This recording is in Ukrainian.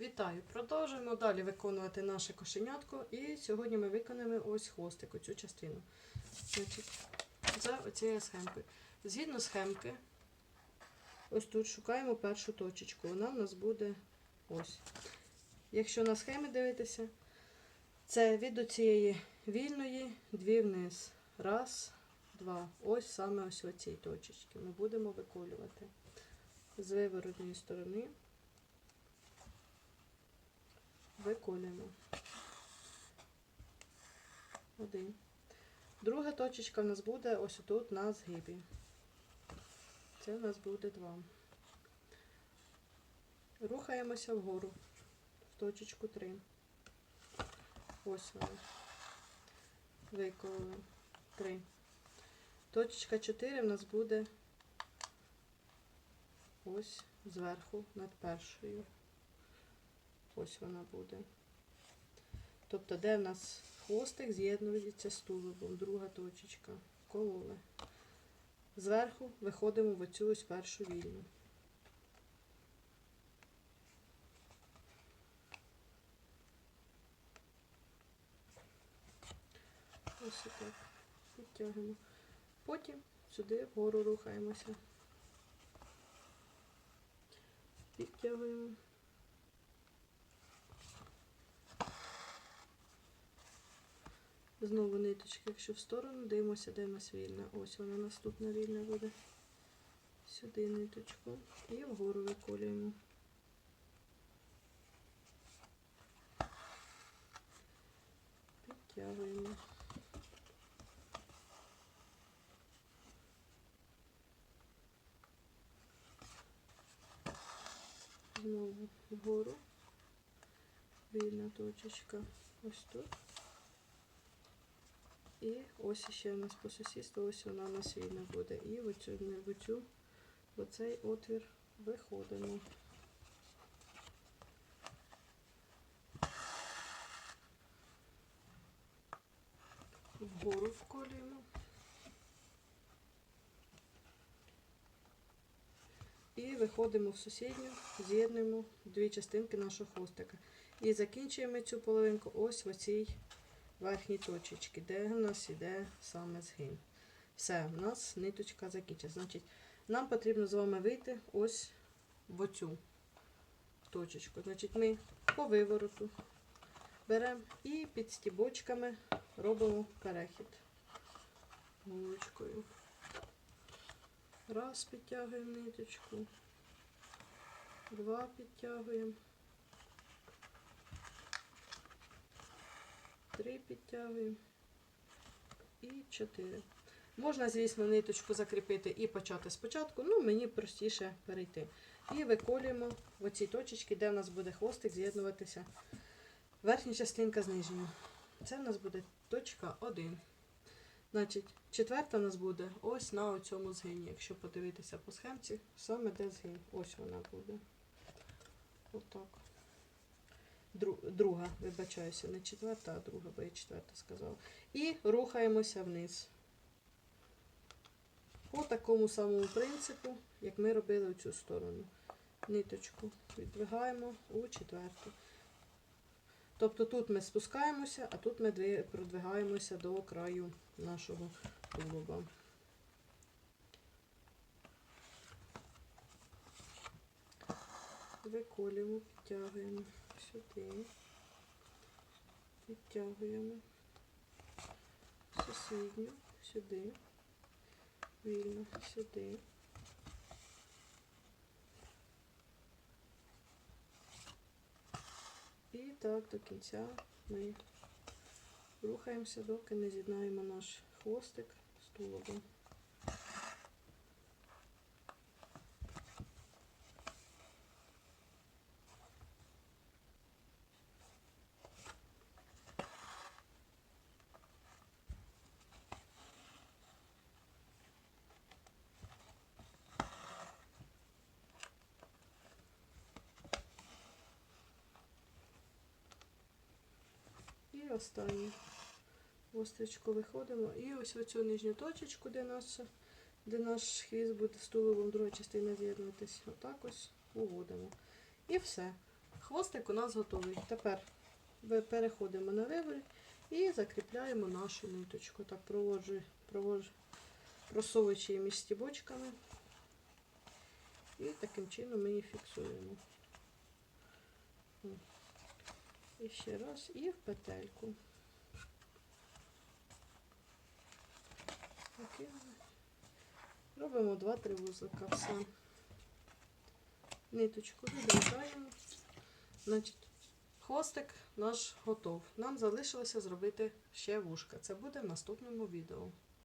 Вітаю! Продовжуємо далі виконувати наше кошенятко. І сьогодні ми виконаємо ось хвостик, оцю частину. Значить, за оцією схемкою. Згідно схемки, ось тут шукаємо першу точечку. Вона в нас буде ось. Якщо на схемі дивитися, це від оцієї вільної дві вниз. Раз, два. Ось саме ось оцій точечки. Ми будемо виколювати з виворотньої сторони. Виконуємо. Один. Друга точечка в нас буде ось тут на згибі. Це у нас буде два. Рухаємося вгору. В точечку 3. Ось вона. Виколили. 3. Точечка 4 в нас буде ось зверху над першою. Ось вона буде. Тобто, де в нас хвостик з'єднується з тулубом, друга точечка. Кололи. Зверху виходимо в оцю ось першу вільну. Ось так. Підтягуємо. Потім сюди вгору рухаємося. Підтягуємо. Знову ниточки, якщо в сторону, дивимося, де в нас вільна. Ось вона наступна вільна буде. Сюди ниточку і вгору виколюємо. Підтягуємо. Знову вгору. Вільна точечка ось тут. І ось ще у нас по сусідству, ось вона у нас вільна буде. І в оцей отвір виходимо. Вгору вколюємо. І виходимо в сусідню, з'єднуємо дві частинки нашого хвостика. І закінчуємо цю половинку ось в оцій верхній точечки, де у нас іде саме згин. Все, у нас ниточка закінчена. Значить, нам потрібно з вами вийти ось в оцю точечку. Значить, ми по вивороту беремо і під стібочками робимо перехід голочкою. Раз, підтягуємо ниточку, два підтягуємо. Три підтягуємо і чотири. Можна, звісно, ниточку закріпити і почати спочатку, ну мені простіше перейти. І виколюємо в оці точечки, де в нас буде хвостик з'єднуватися. Верхня частинка з нижньою. Це в нас буде точка 1. Значить, четверта в нас буде ось на цьому згині. Якщо подивитися по схемці, саме де згин. Ось вона буде. Отак. Дру- Друга, вибачаюся, не четверта, а друга, бо я четверта сказала. І рухаємося вниз. По такому самому принципу, як ми робили в цю сторону. Ниточку віддвигаємо у четверту. Тобто тут ми спускаємося, а тут ми продвигаємося до краю нашого тулуба. Виколюємо, підтягуємо сюди, підтягуємо сусідню, сюди, вільно, сюди. І так до кінця ми рухаємося, доки не з'єднаємо наш хвостик з тулубом. Останню остричку виходимо. І ось в цю нижню точечку, де, наш, де наш хвіст буде з туловом, друга частина з'єднуватись. Отак ось уводимо. І все. хвостик у нас готовий. Тепер переходимо на вибір і закріпляємо нашу ниточку. Так, проводжу, проводжу, просовуючи її між стібочками. І таким чином ми її фіксуємо. І раз, і в петельку. Робимо 2-3 вузлика. Все. Ниточку відрізаємо. Значить, хвостик наш готов. Нам залишилося зробити ще вушка. Це буде в наступному відео.